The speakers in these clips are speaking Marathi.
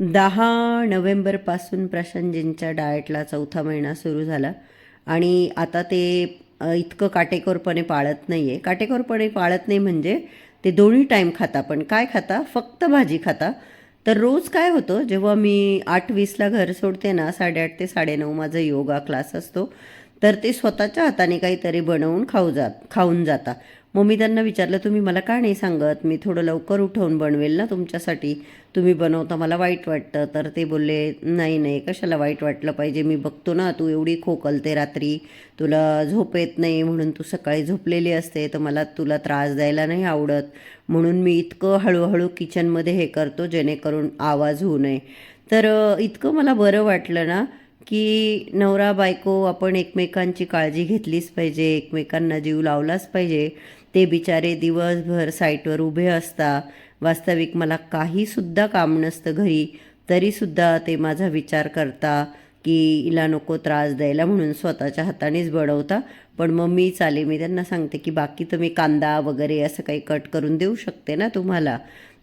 दहा नोव्हेंबरपासून प्रशांतजींच्या डाएटला चौथा महिना सुरू झाला. आणि आता ते इतकं काटेकोरपणे पाळत नाही आहे काटेकोरपणे पाळत नाही म्हणजे ते दोन्ही टाईम खाता. पण काय खाता? फक्त भाजी खाता. तर रोज काय होतं? जेव्हा मी आठ वीसला घर सोडते ना साडेआठ ते साडेनऊ माझा योगा क्लास असतो. तर ते स्वतःच्या हाताने काहीतरी बनवून खाऊ जात खाऊन जाता. मग मी त्यांना विचारलं तुम्ही मला का नाही सांगत? मी थोडं लवकर उठवून बनवेल ना तुमच्यासाठी? तुम्ही बनवता मला वाईट वाटतं. तर ते बोलले नाही नाही कशाला वाईट वाटलं पाहिजे? मी बघतो ना तू एवढी खोकलते रात्री. तुला झोप येत नाही म्हणून तू सकाळी झोपलेली असते तर मला तुला त्रास द्यायला नाही आवडत. म्हणून मी इतकं हळूहळू किचनमध्ये हे करतो जेणेकरून आवाज होऊ नये. तर इतकं मला बरं वाटलं ना की नवरा बायको आपण एकमेकांची काळजी घेतलीच पाहिजे एकमेकांना जीव लावलाच पाहिजे ते बिचारे दिवसभर साईटवर उभे असता. वास्तविक मला काहीसुद्धा काम नसतं घरी तरीसुद्धा ते माझा विचार करता की हिला नको त्रास द्यायला म्हणून स्वतःच्या हातानेच बडवता. पण मग मी चाले मी त्यांना सांगते की बाकी तर मी कांदा वगैरे असं काही कट करून देऊ शकते ना तुम्हाला?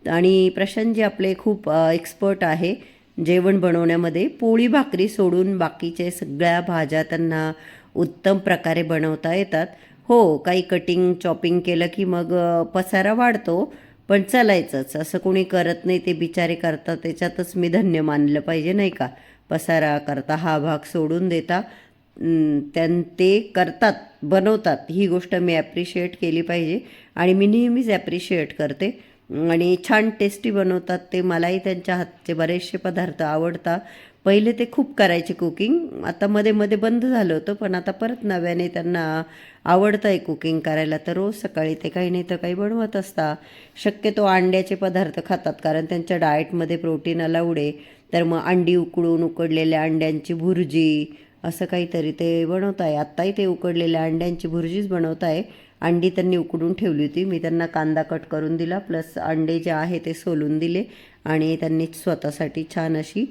आणि प्रशांतजी आपले खूप एक्सपर्ट आहे. जेवण बनवण्यामध्ये पोळी भाकरी सोडून बाकीचे सगळ्या भाज्या त्यांना उत्तम प्रकारे बनवता येतात. हो काही कटिंग चॉपिंग केलं की मग पसारा वाढतो पण चालायचंच. असं कोणी करत नाही ते बिचारे करतात. त्याच्यातच मी धन्य मानलं पाहिजे नाही का? पसारा करता हा भाग सोडून देता. त्यां ते करतात बनवतात. ही गोष्ट मी ॲप्रिशिएट केली पाहिजे. आणि मी नेहमीच ॲप्रिशिएट करते. आणि छान टेस्टी बनवतात ते. मलाही त्यांच्या हातचे बरेचसे पदार्थ आवडतात. पहिले ते खूप करायचे कुकिंग. आता मध्ये मध्ये बंद झालं होतं पण आता परत नव्याने त्यांना आवडतं आहे कुकिंग करायला. तर रोज सकाळी ते काही नाही तर काही बनवत असता शक्यतो अंड्याचे पदार्थ खातात कारण त्यांच्या डाएटमध्ये प्रोटीन अलाउड आहे. तर मग अंडी उकडून उकडलेल्या अंड्यांची भुर्जी असं काहीतरी ते बनवत आहे आत्ताही ते उकडलेल्या अंड्यांची भुर्जीच बनवत आहे अंडी त्यांनी उकडून ठेवली होती. मी त्यांना कांदा कट करून दिला प्लस अंडे जे आहे ते सोलून दिले आणि त्यांनी स्वतःसाठी छान अशी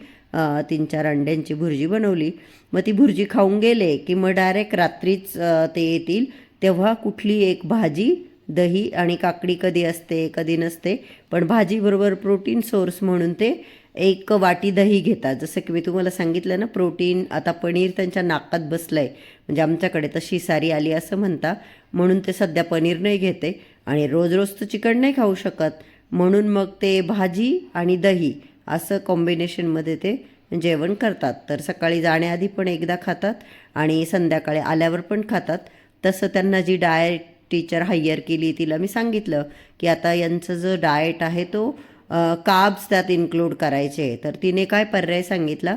तीन चार अंड्यांची भुर्जी बनवली. मग ती भुर्जी खाऊन गेले की मग डायरेक्ट रात्रीच ते येतील. तेव्हा कुठली एक भाजी दही आणि काकडी कधी असते कधी नसते पण भाजीबरोबर प्रोटीन सोर्स म्हणून ते एक वाटी दही घेतात. जसं की मी तुम्हाला सांगितलं ना प्रोटीन आता पनीर त्यांच्या नाकात बसलं आहे म्हणजे आमच्याकडे तशी सारी आली असं म्हणता. म्हणून ते सध्या पनीर नाही घेते आणि रोज रोज तर चिकन नाही खाऊ शकत. म्हणून मग ते भाजी आणि दही असं कॉम्बिनेशनमध्ये ते जेवण करतात. तर सकाळी जाण्याआधी पण एकदा खातात आणि संध्याकाळी आल्यावर पण खातात. तसं त्यांना जी डाएट टीचर हायर केली तिला मी सांगितलं की आता यांचं जो डाएट आहे तो काब्स त्यात इन्क्लूड करायचे. तर तिने काय पर्याय सांगितला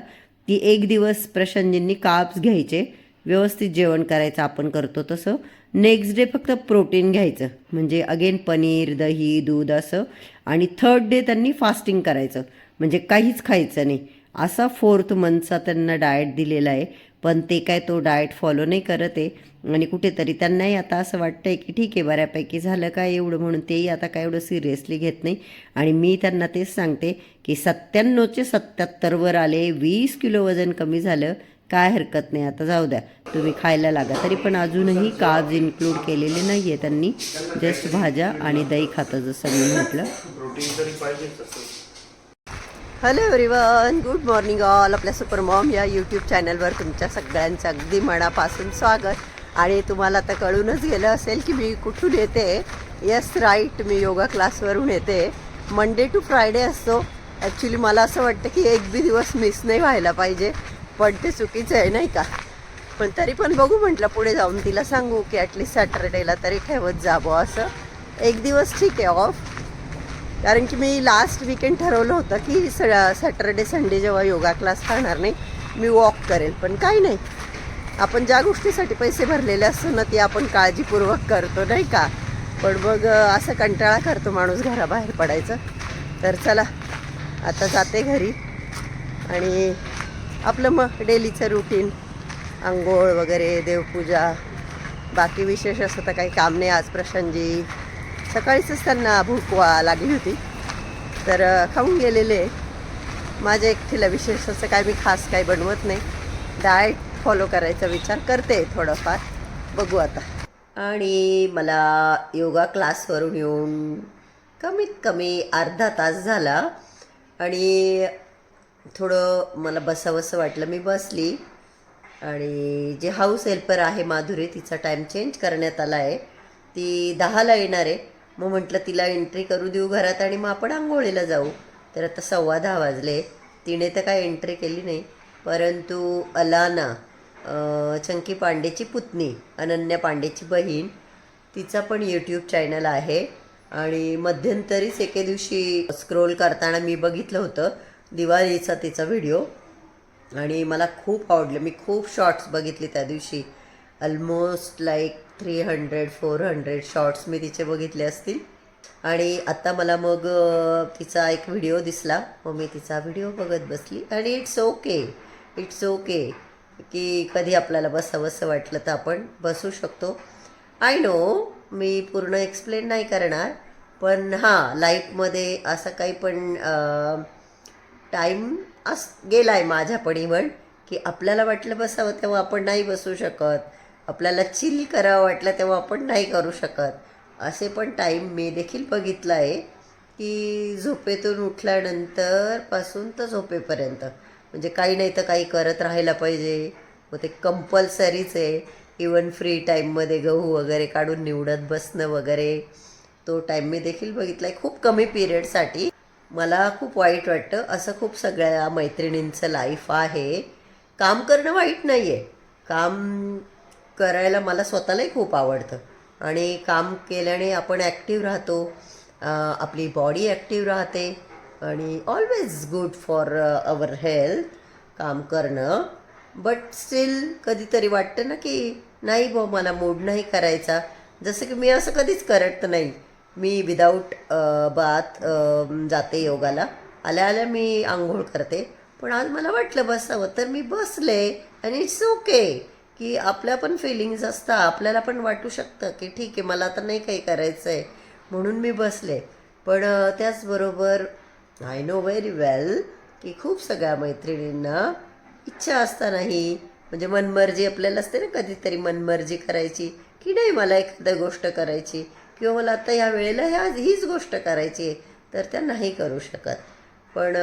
की एक दिवस प्रशांतजींनी काब्स घ्यायचे. व्यवस्थित जेवण करायचं आपण करतो तसं. नेक्स्ट डे फक्त प्रोटीन घ्यायचं. म्हणजे अगेन पनीर दही दूध असं. आणि थर्ड डे त्यांनी फास्टिंग करायचं. म्हणजे काहीच खायचं नाही. असा फोर्थ मंथचा त्यांना डाएट दिलेला आहे. पण ते काय तो डाएट फॉलो नाही करत आहे. आणि कुठेतरी त्यांनाही आता असं वाटतं आहे की ठीक आहे बऱ्यापैकी झालं काय एवढं म्हणून तेही आता काय एवढं सिरियसली घेत नाही. आणि मी त्यांना तेच सांगते की सत्त्याण्णवचे सत्त्याहत्तरवर आले वीस किलो वजन कमी झालं. काय हरकत नाही आता जाऊ द्या. तुम्ही खायला लागा. तरी पण अजूनही काज इन्क्लूड केलेले नाही आहे त्यांनी. जस्ट भाज्या आणि दही खातं जसं मी म्हटलं. Hello everyone good morning all आपल्या सुपर मॉम या यूट्यूब चॅनलवर तुमच्या सगळ्यांचं अगदी मनापासून स्वागत. आणि तुम्हाला आता कळूनच गेलं असेल की मी कुठून येते? येस राईट मी योगा क्लासवरून येते. मंडे टू फ्रायडे असतो. ॲक्च्युली मला असं वाटतं की एक बी दिवस मिस नाही व्हायला पाहिजे. पण ते चुकीचं आहे नाही का? पण तरी पण बघू म्हटलं पुढे जाऊन तिला सांगू की ॲटलीस्ट सॅटरडेला तरी ठेवत जावं असं. एक दिवस ठीक आहे ऑफ कारण की मी लास्ट विकेंड ठरवलं होतं की स सॅटरडे संडे जेव्हा योगा क्लास करणार नाही मी वॉक करेल. पण काही नाही. आपण ज्या गोष्टीसाठी पैसे भरलेले असतो ना ती आपण काळजीपूर्वक करतो नाही का? पण मग असं कंटाळा करतो माणूस घराबाहेर पडायचं. तर चला आता जाते घरी. आणि आपलं मग डेलीचं रुटीन आंघोळ वगैरे देवपूजा. बाकी विशेष असं तर काही काम नाही आज प्रशांतजी. सकाळीच त्यांना भूकवा लागली होती. तर खाऊन गेलेले. माझ्या एकटीला विशेष असं काय मी खास काही बनवत नाही. डाएट फॉलो करायचा विचार करते थोडंफार. बघू आता. आणि मला योगा क्लासवरून येऊन कमीत कमी अर्धा तास झाला. आणि थोडं मला बसावंसं वाटलं. मी बसली आणि जे हाऊस हेल्पर आहे माधुरी तिचा टाईम चेंज करण्यात आला आहे. ती दहाला येणार आहे. मग म्हटलं तिला एंट्री करू देऊ घरात आणि मग आपण आंघोळीला जाऊ. तर आता सव्वा दहा वाजले. तिने तर काय एंट्री केली नाही. परंतु अलाना चंकी पांडेची पुतणी अनन्या पांडेची बहीण तिचा पण यूट्यूब चॅनल आहे. आणि मध्यंतरीच एके दिवशी स्क्रोल करताना मी बघितलं होतं. दिवाळीचा तिचा व्हिडिओ आणि मला खूप आवडलं. मी खूप शॉर्ट्स बघितले त्या दिवशी. Almost like three hundred four hundred shorts मी तिचे बघितले असतील. आणि आत्ता मला मग तिचा एक व्हिडिओ दिसला. मग मी तिचा व्हिडिओ बघत बसली. आणि इट्स ओके इट्स ओके की कधी आपल्याला बसावंसं वाटलं तर आपण बसू शकतो. आय नो मी पूर्ण एक्सप्लेन नाही करणार. पण हां लाईफमध्ये असं काही पण टाईम अस गेला आहे माझ्या पण की आपल्याला वाटलं बसावं तेव्हा आपण नाही बसू शकत. आपल्याला चिल करावं वाटलं तेव्हा आपण नाही करू शकत. असे पण टाईम मी देखील बघितलं आहे की झोपेतून उठल्यानंतरपासून तर झोपेपर्यंत. म्हणजे काही नाही तर काही करत राहायला पाहिजे. मग ते कंपल्सरीच आहे. इवन फ्री टाईममध्ये गहू वगैरे काढून निवडत बसणं वगैरे तो टाईम मी देखील बघितला आहे खूप कमी पिरियडसाठी मला खूप वाईट वाटतं. असं खूप सगळ्या मैत्रिणींचं लाईफ आहे. काम करणं वाईट नाही आहे काम करायला मला स्वतःलाही खूप आवडतं. आणि काम केल्याने आपण ॲक्टिव्ह राहतो. आपली बॉडी ॲक्टिव्ह राहते. आणि always good for our health काम करणं. बट स्टील कधीतरी वाटतं ना की नाही भाऊ मला मूड नाही करायचा. जसं की मी असं कधीच करत नाही. मी विदाऊट बात जाते योगाला. आल्या आल्या मी आंघोळ करते. पण आज मला वाटलं बसावं. तर मी बसले आणि इट्स ओके की आपल्या पण फिलिंग्ज असतात. आपल्याला पण वाटू शकतं की ठीक आहे मला आता नाही काही करायचं आहे म्हणून मी बसले. पण त्याचबरोबर आय नो व्हेरी वेल की खूप सगळ्या मैत्रिणींना इच्छा असतानाही म्हणजे मनमर्जी आपल्याला असते ना कधीतरी मनमर्जी करायची की नाही मला एखादं गोष्ट करायची. किंवा मला आता ह्या वेळेला ह्या हीच गोष्ट करायची आहे तर त्या नाही करू शकत. पण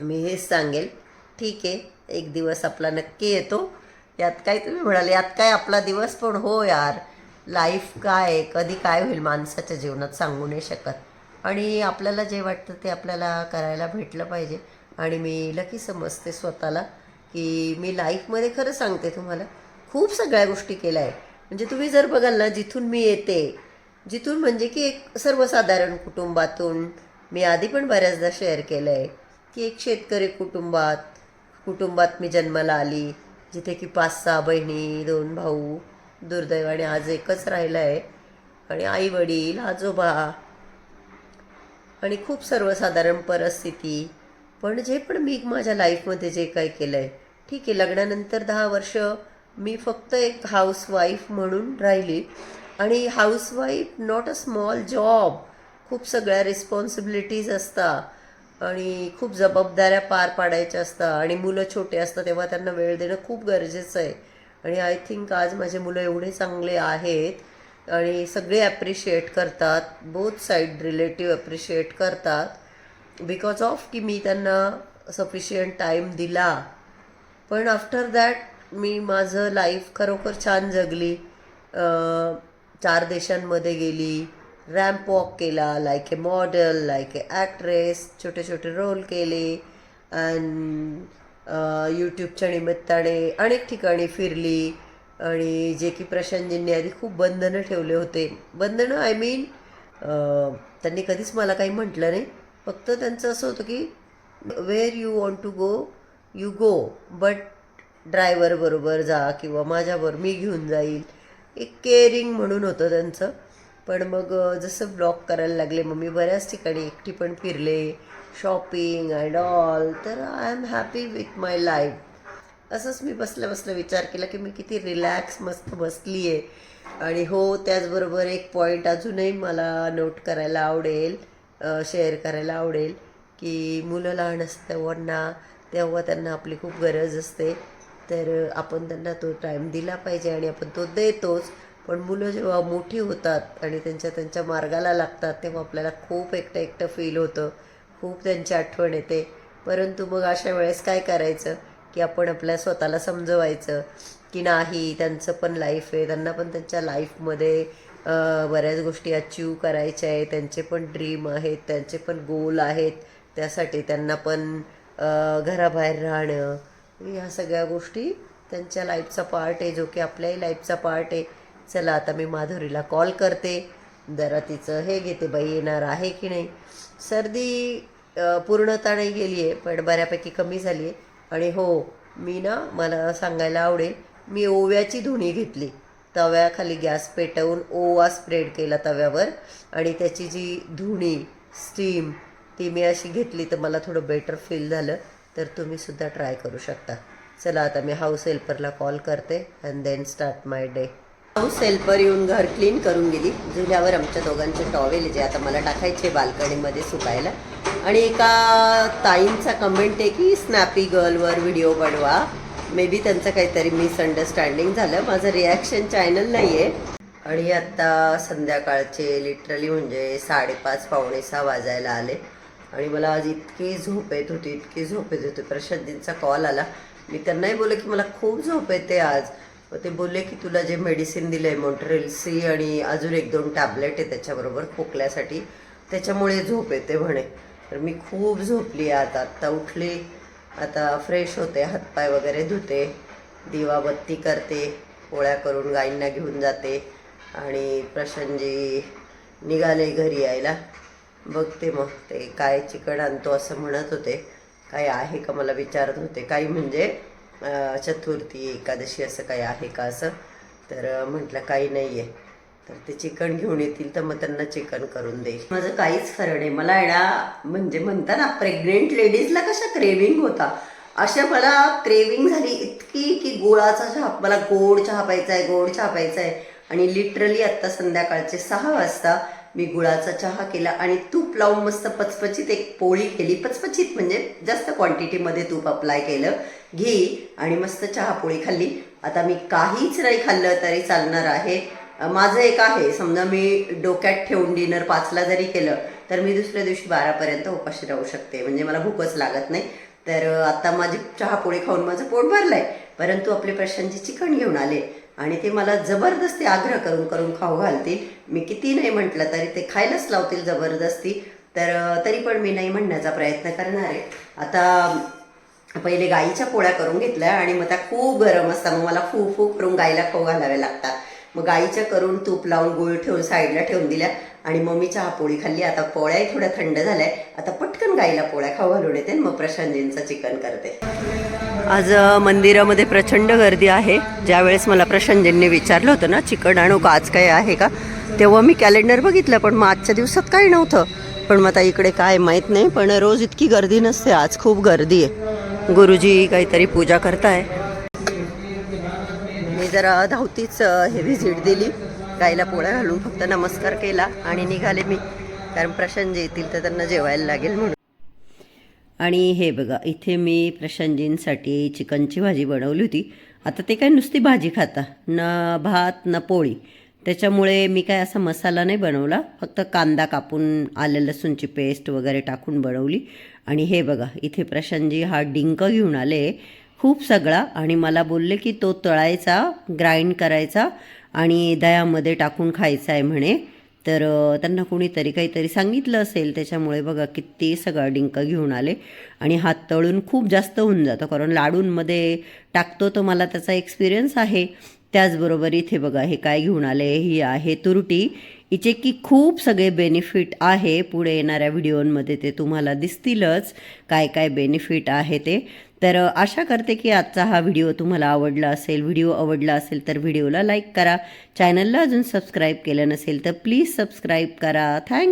मी हेच सांगेल. ठीक आहे एक दिवस आपला नक्की येतो. यात काय तुम्ही म्हणाले यात काय आपला दिवस पण हो यार. लाईफ काय आहे, कधी काय होईल माणसाच्या जीवनात सांगू नाही शकत. आणि आपल्याला जे वाटतं ते आपल्याला करायला भेटलं पाहिजे. आणि मी लकी समजते स्वतःला की मी लाईफमध्ये खरं सांगते तुम्हाला खूप सगळ्या गोष्टी केल्या आहे म्हणजे तुम्ही जर बघाल ना जिथून मी येते जिथून म्हणजे की एक सर्वसाधारण कुटुंबातून मी आधी पण बऱ्याचदा शेअर केलं आहे की एक शेतकरी कुटुंबात कुटुंबात मी जन्माला आली जिथे की पाच सहा बहिणी दोन भाऊ दुर्दैवाने आज एकच राहिला आहे आणि आई वडील आजोबा आणि खूप सर्वसाधारण परिस्थिती. पण जे पण मी माझ्या लाईफमध्ये जे काही केलं आहे ठीक आहे लग्नानंतर दहा वर्ष मी फक्त एक हाऊसवाईफ म्हणून राहिली. आणि housewife not a small job खूप सगळ्या रिस्पॉन्सिबिलिटीज असतात. आणि खूप जबाबदाऱ्या पार पाडायच्या असतात. आणि मुलं छोटे असतात तेव्हा त्यांना वेळ देणं खूप गरजेचं आहे. आणि आय थिंक आज माझे मुलं एवढे चांगले आहेत आणि सगळे ॲप्रिशिएट करतात. बोथ साईड रिलेटिव्ह ॲप्रिशिएट करतात. बिकॉज ऑफ की मी त्यांना सफिशियंट टाईम दिला. पण आफ्टर दॅट मी माझं लाईफ खरोखर छान जगली. चार देशांमध्ये गेली. रॅम्प वॉक केला like a model like a actress छोटे छोटे रोल केले. अँड यूट्यूबच्या uh, निमित्ताने अनेक ठिकाणी फिरली. आणि जे की प्रशांतजींनी आधी खूप बंधनं ठेवले होते. बंधनं आय मीन uh, त्यांनी कधीच मला काही म्हटलं नाही. फक्त त्यांचं असं होतं की where you want to go you go but ड्रायव्हरबरोबर जा किंवा माझ्याबरोबर मी घेऊन जाईल. एक केअरिंग म्हणून होतं त्यांचं. पण मग जसं ब्लॉग करायला लागले मग मी बऱ्याच ठिकाणी एकटी पण फिरले. शॉपिंग अँड ऑल तर I am happy with my life असंच मी बसल्या बसल्या विचार केला की मी किती रिलॅक्स मस्त बसली आहे आणि हो त्याचबरोबर एक पॉईंट अजूनही मला नोट करायला आवडेल शेअर करायला आवडेल की मुलं लहान असतं तेव्हा तेव्हा त्यांना आपली खूप गरज असते. तर आपण त्यांना तो टाईम दिला पाहिजे आणि आपण तो देतोच. पण मुलं जेव्हा मोठी होतात आणि त्यांच्या त्यांच्या मार्गाला लागतात तेव्हा आपल्याला खूप एकटं एकटं फील होतं. खूप त्यांची आठवण येते. परंतु मग अशा वेळेस काय करायचं? की आपण आपल्या स्वतःला समजवायचं की नाही त्यांचं पण लाईफ आहे. त्यांना पण त्यांच्या लाईफमध्ये बऱ्याच गोष्टी अचीव करायच्या आहे त्यांचे पण ड्रीम आहेत. त्यांचे पण गोल आहेत. त्यासाठी त्यांना पण घराबाहेर राहणं ह्या सगळ्या गोष्टी त्यांच्या लाईफचा पार्ट आहे जो की आपल्याही लाईफचा पार्ट आहे. चला आता मी माधुरीला कॉल करते. जरा तिचं हे घेते बाई येणार आहे की नाही? सर्दी पूर्णता नाही गेली आहे पण बऱ्यापैकी कमी झाली आहे. आणि हो मी ना मला सांगायला आवडेल मी ओव्याची धुणी घेतली. तव्याखाली गॅस पेटवून ओवा स्प्रेड केला तव्यावर. आणि त्याची जी धुणी स्टीम ती मी अशी घेतली तर मला थोडं बेटर फील झालं. तर तुम्ही सुद्धा ट्राय करू शकता. चला आता मी हाऊस हेल्परला कॉल करते and then start my day house helper येऊन घर क्लीन करून गेली. जुन्यावर आमच्या दोघांचे टॉवेल जे आता मला टाकायचे बाल्कनीमध्ये सुकायला. आणि एका ताईंचा कमेंट आहे की स्नॅपी गर्लवर व्हिडिओ बनवा. मे बी त्यांचं काहीतरी मिसअंडरस्टँडिंग झालं. माझं रिॲक्शन चॅनल नाही आहे आणि आत्ता संध्याकाळचे लिटरली म्हणजे साडेपाच पावणे सहा वाजायला आले. आणि मला आज इतकी झोप येत होती इतकी झोप येत होती. प्रशांतींचा कॉल आला. मी त्यांनाही बोलले की मला खूप झोप येते आज. मग ते बोलले की तुला जे मेडिसिन दिलं आहे मोन्ट्रेल सी आणि अजून एक दोन टॅबलेट आहे त्याच्याबरोबर खोकल्यासाठी त्याच्यामुळे झोप येते म्हणे. तर मी खूप झोपली आहे आता आत्ता उठली आता फ्रेश होते हातपाय वगैरे धुते दिवाबत्ती करते पोळ्या करून गाईंना घेऊन जाते आणि प्रशांतजी निघाले घरी यायला. बघते मग ते काय चिकन आणतो असं म्हणत होते. काय आहे का मला विचारत होते. काही म्हणजे चतुर्थी एकादशी असं काही आहे का असं? तर म्हटलं काही नाही आहे तर ते चिकन घेऊन येतील तर मग त्यांना चिकन करून देईल. माझं काहीच खरं नाही. मला येणा ना म्हणजे म्हणता ना प्रेग्नेंट लेडीजला कशा क्रेविंग होता? अशा मला क्रेविंग झाली इतकी की गोळाचा चहा मला गोड चहा प्यायचा आहे गोड चहा प्यायचा आहे आणि लिटरली आत्ता संध्याकाळचे सहा वाजता मी गुळाचा चहा केला आणि तूप लावून मस्त पचपचीत एक पोळी केली. पचपचीत म्हणजे जास्त क्वांटिटीमध्ये तूप अप्लाय केलं घी आणि मस्त चहा पोळी खाल्ली. आता मी काहीच नाही खाल्लं तरी चालणार आहे. माझं एक आहे समजा मी डोक्यात ठेवून डिनर पाचला जरी केलं तर मी दुसऱ्या दिवशी बारापर्यंत उपाशी राहू शकते. म्हणजे मला भूकच लागत नाही. तर आता माझी चहा पोळी खाऊन माझं पोट भरलं आहे परंतु आपले प्रशांची चिकन घेऊन आले. आणि ते मला जबरदस्ती आग्रह करून करून खाऊ घालतील. मी किती नाही म्हटलं तरी ते खायलाच लावतील जबरदस्ती. तर तरी पण मी नाही म्हणण्याचा प्रयत्न करणार आहे. आता पहिले गाईच्या पोळ्या करून घेतल्या आणि मग त्या खूप गरम असतात. मग मला फू फू करून गाईला खाऊ घालावे लागतात. मग गाईच्या करून तूप लावून गुळ ठेवून साईडला ठेवून दिल्या. आणि मम्मी चहा पोळी खाल्ली. आता पोळ्याही थोड्या थंड झाल्या आता पटकन गाईला पोळ्या खाऊ घालून येते मग प्रशांतजींचं चिकन करते. आज मंदिरामध्ये प्रचंड गर्दी आहे. ज्यावेळेस मला प्रशांतजींनी विचारलं होतं ना चिकन आणू का? आज काय आहे का? तेव्हा मी कॅलेंडर बघितलं पण मग आजच्या दिवसात काही नव्हतं. पण मग आता इकडे काय माहीत नाही पण रोज इतकी गर्दी नसते. आज खूप गर्दी आहे. गुरुजी काहीतरी पूजा करताय. मी जरा धावतीच हे व्हिजिट दिली. गाईला पोळ्या घालून फक्त नमस्कार केला आणि निघाले मी. कारण प्रशांतजी येतील तर त्यांना जेवायला लागेल म्हणून. आणि हे बघा इथे मी प्रशांतजींसाठी चिकनची भाजी बनवली होती. आता ते काय नुसती भाजी खाता न भात न पोळी. त्याच्यामुळे मी काय असा मसाला नाही बनवला फक्त कांदा कापून आलं लसूणची पेस्ट वगैरे टाकून बनवली. आणि हे बघा इथे प्रशांतजी हा डिंक घेऊन आले खूप सगळा. आणि मला बोलले की तो तळायचा ग्राइंड करायचा आणि दह्यामध्ये टाकून खायचं आहे म्हणे. तर त्यांना कोणीतरी काहीतरी सांगितलं असेल त्याच्यामुळे बघा किती सगळा डिंक घेऊन आले. आणि हात तळून खूप जास्त होऊन जातं कारण लाडूंमध्ये टाकतो तर मला त्याचा एक्सपिरियन्स आहे. त्याचबरोबर इथे बघा हे काय घेऊन आले ही आहे तुरटी. हिचे की खूप सगळे बेनिफिट आहे पुढे येणाऱ्या व्हिडिओमध्ये ते तुम्हाला दिसतीलच काय काय बेनिफिट आहे ते. तर आशा करते की आजचा हा व्हिडिओ तुम्हाला आवडला असेल व्हिडिओ आवडला असेल तर व्हिडिओला लाईक करा. चॅनलला अजून सबस्क्राईब केलं नसेल तर प्लीज सबस्क्राईब करा. थँक